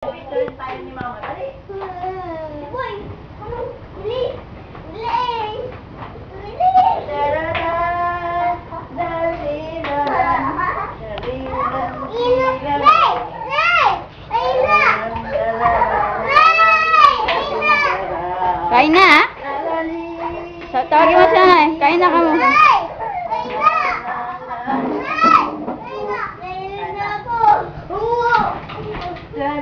Picture tayo ni Mama. Dali. Boy, ano? Dili. Dili. Darada, darida, darida, Ina. Nay! Nay! Ay, na! Kain na, ha? Tawagin mo si nanay. Kain na ka mo. Nay! Kain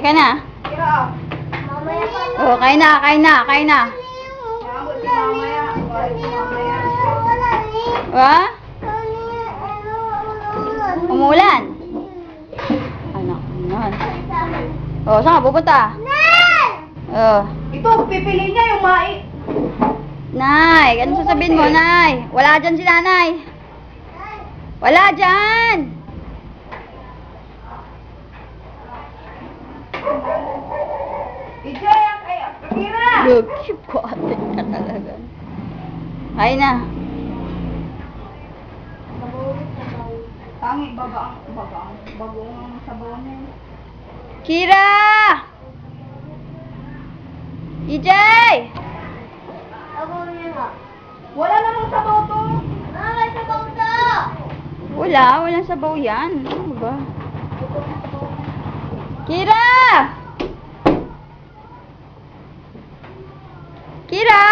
ka na. Pa. Oh, kain na, kain na, kain na. Ha? Umulan. Anak, yan. Oh, saan ka pupunta? Oh. Ito, pipili niya yung mai. Nay, ano sasabihin mo, Nay? Wala dyan si nanay. Wala dyan. Ijay, ang kay Akira. Look, ko ate ka talaga. Kain na. Tangi, bagang, bagang, bagong sabaw niya. Kira! EJ! Ako rin Wala namang sabaw to. Mama, sabaw to. Wala, walang sabaw yan. Ano ba? Kira! Kira!